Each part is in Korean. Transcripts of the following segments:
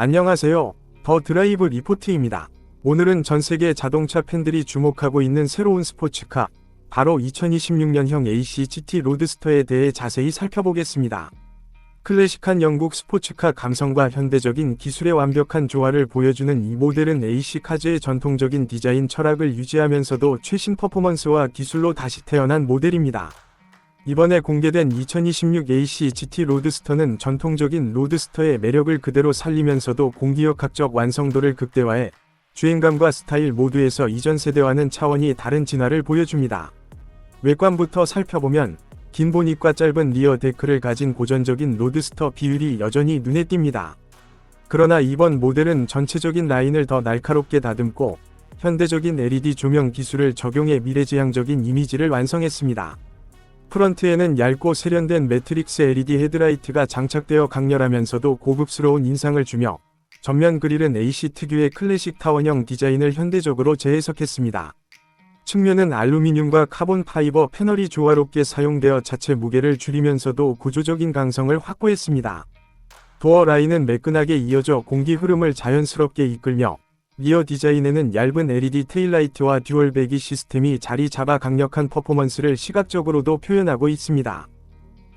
안녕하세요. 더 드라이브 리포트입니다. 오늘은 전 세계 자동차 팬들이 주목하고 있는 새로운 스포츠카, 바로 2026년형 AC GT 로드스터에 대해 자세히 살펴보겠습니다. 클래식한 영국 스포츠카 감성과 현대적인 기술의 완벽한 조화를 보여주는 이 모델은 AC 카즈의 전통적인 디자인 철학을 유지하면서도 최신 퍼포먼스와 기술로 다시 태어난 모델입니다. 이번에 공개된 2026 AC GT 로드스터는 전통적인 로드스터의 매력을 그대로 살리면서도 공기역학적 완성도를 극대화해 주행감과 스타일 모두에서 이전 세대와는 차원이 다른 진화를 보여줍니다. 외관부터 살펴보면 긴 보닛과 짧은 리어 데크를 가진 고전적인 로드스터 비율이 여전히 눈에 띕니다. 그러나 이번 모델은 전체적인 라인을 더 날카롭게 다듬고 현대적인 LED 조명 기술을 적용해 미래지향적인 이미지를 완성했습니다. 프런트에는 얇고 세련된 매트릭스 LED 헤드라이트가 장착되어 강렬하면서도 고급스러운 인상을 주며 전면 그릴은 AC 특유의 클래식 타원형 디자인을 현대적으로 재해석했습니다. 측면은 알루미늄과 카본 파이버 패널이 조화롭게 사용되어 자체 무게를 줄이면서도 구조적인 강성을 확보했습니다. 도어 라인은 매끈하게 이어져 공기 흐름을 자연스럽게 이끌며 리어 디자인에는 얇은 LED 테일라이트와 듀얼 배기 시스템이 자리 잡아 강력한 퍼포먼스를 시각적으로도 표현하고 있습니다.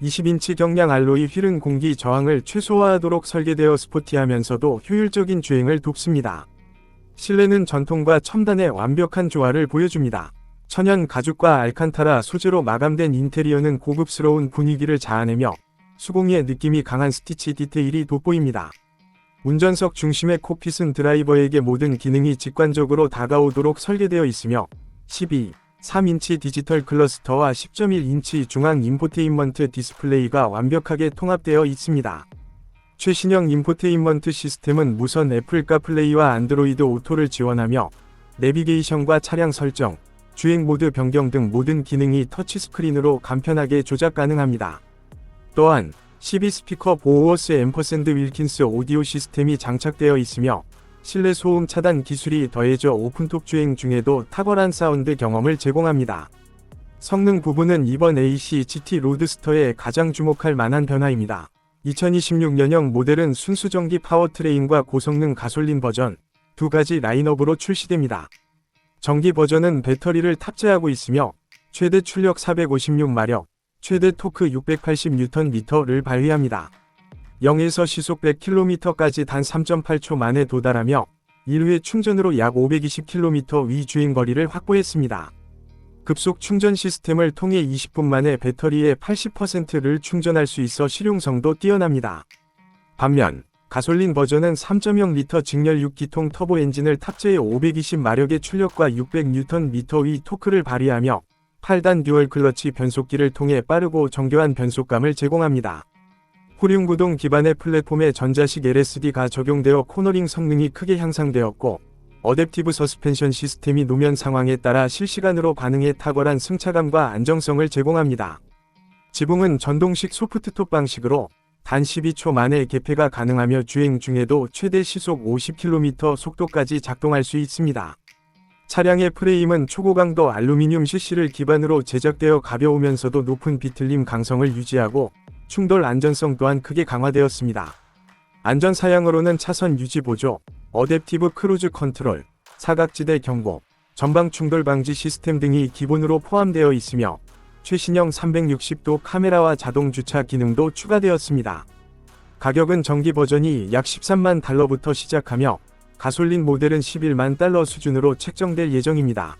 20인치 경량 알로이 휠은 공기 저항을 최소화하도록 설계되어 스포티하면서도 효율적인 주행을 돕습니다. 실내는 전통과 첨단의 완벽한 조화를 보여줍니다. 천연 가죽과 알칸타라 소재로 마감된 인테리어는 고급스러운 분위기를 자아내며 수공예 느낌이 강한 스티치 디테일이 돋보입니다. 운전석 중심의 콕핏은 드라이버에게 모든 기능이 직관적으로 다가오도록 설계되어 있으며 12, 3인치 디지털 클러스터와 10.1인치 중앙 인포테인먼트 디스플레이가 완벽하게 통합되어 있습니다. 최신형 인포테인먼트 시스템은 무선 애플 카플레이와 안드로이드 오토를 지원하며 내비게이션과 차량 설정, 주행 모드 변경 등 모든 기능이 터치스크린으로 간편하게 조작 가능합니다. 또한 12 스피커 보호워스 앰퍼샌드 윌킨스 오디오 시스템이 장착되어 있으며 실내 소음 차단 기술이 더해져 오픈톱 주행 중에도 탁월한 사운드 경험을 제공합니다. 성능 부분은 이번 AC GT 로드스터에 가장 주목할 만한 변화입니다. 2026년형 모델은 순수 전기 파워트레인과 고성능 가솔린 버전 두 가지 라인업으로 출시됩니다. 전기 버전은 배터리를 탑재하고 있으며 최대 출력 456마력, 최대 토크 680Nm를 발휘합니다. 0에서 시속 100km까지 단 3.8초 만에 도달하며 1회 충전으로 약 520km 위 주행 거리를 확보했습니다. 급속 충전 시스템을 통해 20분 만에 배터리의 80%를 충전할 수 있어 실용성도 뛰어납니다. 반면 가솔린 버전은 3.0L 직렬 6기통 터보 엔진을 탑재해 520마력의 출력과 600Nm 위 토크를 발휘하며 8단 듀얼 클러치 변속기를 통해 빠르고 정교한 변속감을 제공합니다. 후륜구동 기반의 플랫폼에 전자식 LSD가 적용되어 코너링 성능이 크게 향상되었고 어댑티브 서스펜션 시스템이 노면 상황에 따라 실시간으로 반응해 탁월한 승차감과 안정성을 제공합니다. 지붕은 전동식 소프트톱 방식으로 단 12초 만에 개폐가 가능하며 주행 중에도 최대 시속 50km 속도까지 작동할 수 있습니다. 차량의 프레임은 초고강도 알루미늄 CC를 기반으로 제작되어 가벼우면서도 높은 비틀림 강성을 유지하고 충돌 안전성 또한 크게 강화되었습니다. 안전 사양으로는 차선 유지 보조, 어댑티브 크루즈 컨트롤, 사각지대 경고, 전방 충돌 방지 시스템 등이 기본으로 포함되어 있으며 최신형 360도 카메라와 자동 주차 기능도 추가되었습니다. 가격은 전기 버전이 약 13만 달러부터 시작하며 가솔린 모델은 11만 달러 수준으로 책정될 예정입니다.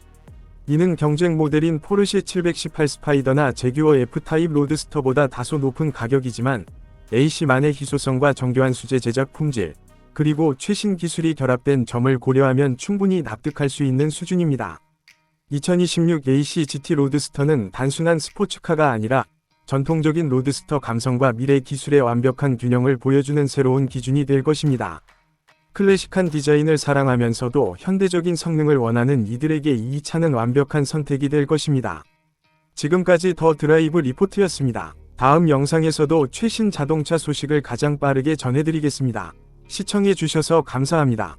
이는 경쟁 모델인 포르쉐 718 스파이더나 제규어 F타입 로드스터보다 다소 높은 가격이지만 A씨만의 희소성과 정교한 수제 제작 품질, 그리고 최신 기술이 결합된 점을 고려하면 충분히 납득할 수 있는 수준입니다. 2026 AC GT 로드스터는 단순한 스포츠카가 아니라 전통적인 로드스터 감성과 미래 기술의 완벽한 균형을 보여주는 새로운 기준이 될 것입니다. 클래식한 디자인을 사랑하면서도 현대적인 성능을 원하는 이들에게 이 차는 완벽한 선택이 될 것입니다. 지금까지 더 드라이브 리포트였습니다. 다음 영상에서도 최신 자동차 소식을 가장 빠르게 전해드리겠습니다. 시청해주셔서 감사합니다.